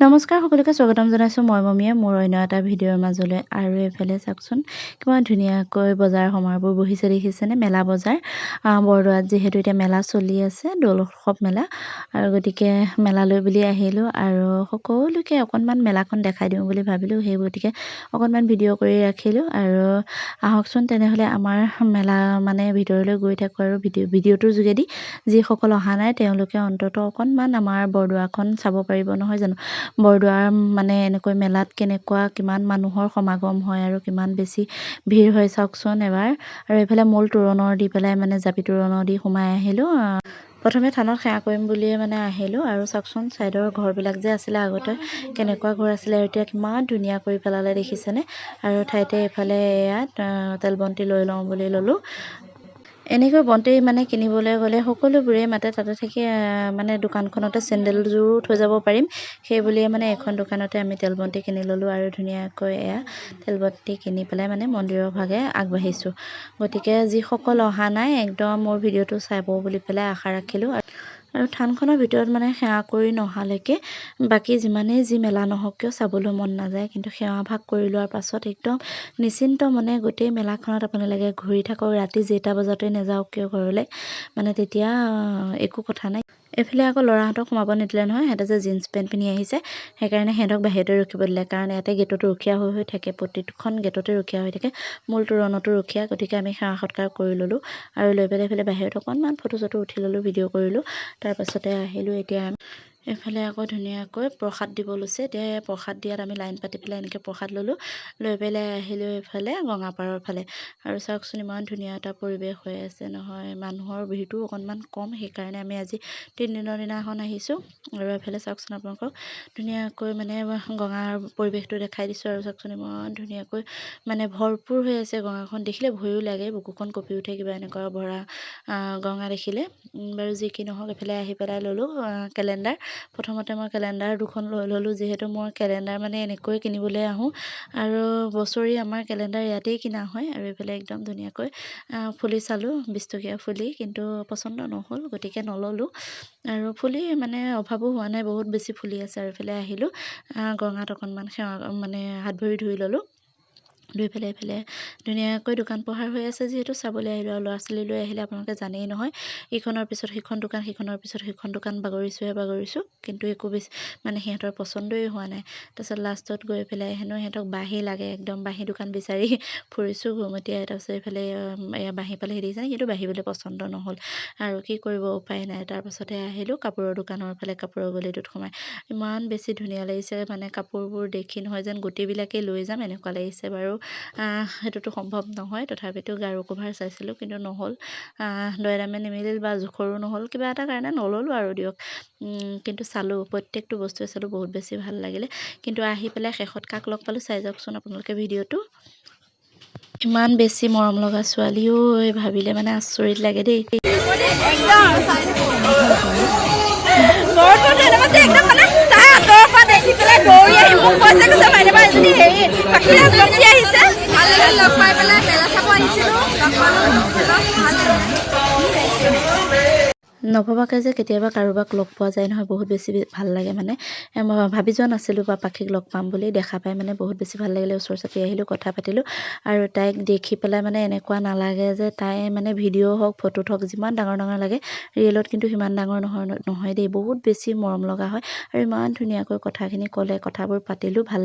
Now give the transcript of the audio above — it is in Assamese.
নমস্কাৰ সকলোকে স্বাগতম জনাইছোঁ মই মমীয়ে মোৰ অন্য এটা ভিডিঅ'ৰ মাজলৈ। আৰু এইফালে চাওকচোন কিমান ধুনীয়াকৈ বজাৰ সমাৰবোৰ বহিছে দেখিছেনে? মেলা বজাৰ। বৰদোৱাত যিহেতু এতিয়া মেলা চলি আছে দৌল উৎসৱ মেলা। আৰু গতিকে মেলালৈ বুলি আহিলোঁ আৰু সকলোকে অকণমান মেলাখন দেখাই দিওঁ বুলি ভাবিলোঁ। সেই গতিকে অকণমান ভিডিঅ' কৰি ৰাখিলোঁ। আৰু আহকচোন তেনেহ'লে আমাৰ মেলা মানে ভিতৰলৈ গৈ থাকোঁ আৰু ভিডিঅ' ভিডিঅ'টোৰ যোগেদি। যিসকল অহা নাই তেওঁলোকে অন্ততঃ অকণমান আমাৰ বৰদোৱাখন চাব পাৰিব নহয় জানো? বৰদোৱাৰ মানে এনেকৈ মেলাত কেনেকুৱা কিমান মানুহৰ সমাগম হয় আৰু কিমান বেছি ভিৰ হয় চাওকচোন এবাৰ। আৰু এইফালে মূল তোৰণৰ দি পেলাই মানে জাপি তোৰণৰ দি সোমাই আহিলোঁ। প্ৰথমে থানত সেৱা কৰিম বুলিয়ে মানে আহিলোঁ। আৰু চাওকচোন ছাইডৰ ঘৰবিলাক যে আছিলে আগতে কেনেকুৱা ঘৰ আছিলে আৰু এতিয়া কিমান ধুনীয়া কৰি পেলালে দেখিছেনে? আৰু ঠাইতে এইফালে এয়া তেল বন্তি লৈ লওঁ বুলি ল'লোঁ। এনেকৈ বন্তি মানে কিনিবলৈ গ'লে সকলোবোৰে মাতে তাতে থাকি মানে দোকানখনতে চেণ্ডেলযোৰো থৈ যাব পাৰিম। সেই বুলিয়ে মানে এখন দোকানতে আমি তেল বন্তি কিনি ল'লোঁ আৰু ধুনীয়াকৈ এয়া তেল বন্তি কিনি পেলাই মানে মন্দিৰৰ ভাগে আগবাঢ়িছোঁ। গতিকে যিসকল অহা নাই একদম মোৰ ভিডিঅ'টো চাব বুলি পেলাই আশা ৰাখিলোঁ আৰু থানখনৰ ভিতৰত মানে সেৱা কৰি নহালৈকে বাকী যিমানেই যি মেলা নহওক কিয় চাবলৈ মন নাযায়। কিন্তু সেৱাভাগ কৰি লোৱাৰ পাছত একদম নিশ্চিন্ত মনে গোটেই মেলাখনত আপোনালোকে ঘূৰি থাকক। ৰাতি যেইটা বজাতে নাযাওক কিয় ঘৰলৈ মানে তেতিয়া একো কথা নাই। এইফালে আকৌ ল'ৰাহঁতক সোমাব নিদিলে নহয় সিহঁতে যে জিন্স পেণ্ট পিন্ধি আহিছে সেইকাৰণে সিহঁতক বাহিৰতে ৰখিব দিলে কাৰণ ইয়াতে গেটতো ৰখীয়া হৈ হৈ থাকে প্ৰতিটোখন গেটতে ৰখীয়া হৈ থাকে মূল তোৰণতো ৰখীয়া গতিকে আমি সেৱা সৎকাৰ কৰি ল'লোঁ আৰু লৈ পেলাই এইফালে বাহিৰত অকণমান ফটো চটো উঠি ল'লোঁ ভিডিঅ' কৰিলোঁ তাৰপাছতে আহিলোঁ এতিয়া এইফালে আকৌ ধুনীয়াকৈ প্ৰসাদ দিব লৈছে। এতিয়া প্ৰসাদ দিয়াত আমি লাইন পাতি পেলাই এনেকৈ প্ৰসাদ ল'লোঁ। লৈ পেলাই আহিলোঁ এইফালে গঙাপাৰৰ ফালে। আৰু চাওকচোন ইমান ধুনীয়া এটা পৰিৱেশ হৈ আছে। নহয় মানুহৰ ভিৰটো অকণমান কম। সেইকাৰণে আমি আজি তিনিদিনৰ দিনাখন আহিছোঁ। আৰু এইফালে চাওকচোন আপোনালোকক ধুনীয়াকৈ মানে গঙাৰ পৰিৱেশটো দেখাই দিছোঁ আৰু চাওকচোন ইমান ধুনীয়াকৈ মানে ভৰপূৰ হৈ আছে গঙাখন দেখিলে ভয়ো লাগে বুকুখন কঁপি উঠে কিবা এনেকুৱা ভৰা গঙা দেখিলে। বাৰু যি কি নহওক এইফালে আহি পেলাই ল'লোঁ কেলেণ্ডাৰ। প্ৰথমতে মই কেলেণ্ডাৰ দুখন লৈ ল'লোঁ যিহেতু মই কেলেণ্ডাৰ মানে এনেকৈ কিনিবলৈ আহোঁ। আৰু বছৰি আমাৰ কেলেণ্ডাৰ ইয়াতেই কিনা হয় আৰু এইফালে একদম ধুনীয়াকৈ ফুলি চালোঁ বিছ টকীয়া ফুলি কিন্তু পচন্দ নহ'ল গতিকে নল'লোঁ। আৰু ফুলি মানে অভাৱো হোৱা নাই বহুত বেছি ফুলি আছে আৰু এইফালে আহিলোঁ। গঙাত অকণমান সেৱা মানে হাত ভৰি ধুই ল'লোঁ। ধুই পেলাই এইফালে ধুনীয়াকৈ দোকান পোহাৰ হৈ আছে যিহেতু চাবলৈ আহিলোঁ আৰু ল'ৰা ছোৱালী লৈ আহিলে আপোনালোকে জানেই নহয় ইখনৰ পিছত সিখন দোকান সিখনৰ পিছত সিখন দোকান বাগৰিছোঁহে বাগৰিছোঁ কিন্তু একো বেছি মানে সিহঁতৰ পচন্দই হোৱা নাই। তাৰপিছত লাষ্টত গৈ পেলাই হেনো সিহঁতক বাঁহী লাগে একদম বাঁহী দোকান বিচাৰি ফুৰিছোঁ ঘুমতিয়াই তাৰপিছত এইফালে এয়া বাঁহী পালেহি দেখিছেনে কিন্তু বাঢ়িবলৈ পচন্দ নহ'ল। আৰু কি কৰিব উপায় নাই তাৰপাছতে আহিলোঁ কাপোৰৰ দোকানৰ ফালে কাপোৰৰ গলিটোত সোমাই। ইমান বেছি ধুনীয়া লাগিছে মানে কাপোৰবোৰ দেখি নহয় যেন গোটেইবিলাকেই লৈ যাম এনেকুৱা লাগিছে বাৰু। সেইটোতো সম্ভৱ নহয়। তথাপিতো গাৰু কভাৰ চাইছিলোঁ কিন্তু নহ'ল। দৰে দামে নিমিলিল বা জোখৰো নহ'ল কিবা এটা কাৰণে নল'লোঁ আৰু দিয়ক। কিন্তু চালোঁ প্ৰত্যেকটো বস্তুৱে চালোঁ বহুত বেছি ভাল লাগিলে। কিন্তু আহি পেলাই শেষত কাক লগ পালোঁ চাই যাওকচোন আপোনালোকে ভিডিঅ'টো। ইমান বেছি মৰম লগা ছোৱালীও ভাবিলে মানে আচৰিত লাগে দেই। একদম। নভবাকৈ যে কেতিয়াবা কাৰোবাক লগ পোৱা যায় নহয় বহুত বেছি ভাল লাগে মানে। ভাবি যোৱা নাছিলোঁ বা পাখিক লগ পাম বুলি দেখা পাই মানে বহুত বেছি ভাল লাগিলে ওচৰ চাপি আহিলোঁ কথা পাতিলোঁ। আৰু তাইক দেখি পেলাই মানে এনেকুৱা নালাগে যে তাই মানে ভিডিঅ' হওক ফটোত হওক যিমান ডাঙৰ ডাঙৰ লাগে ৰিয়েলত কিন্তু সিমান ডাঙৰ নহয় নহয় দেই। বহুত বেছি মৰম লগা হয়। আৰু ইমান ধুনীয়াকৈ কথাখিনি ক'লে কথাবোৰ পাতিলোঁ ভাল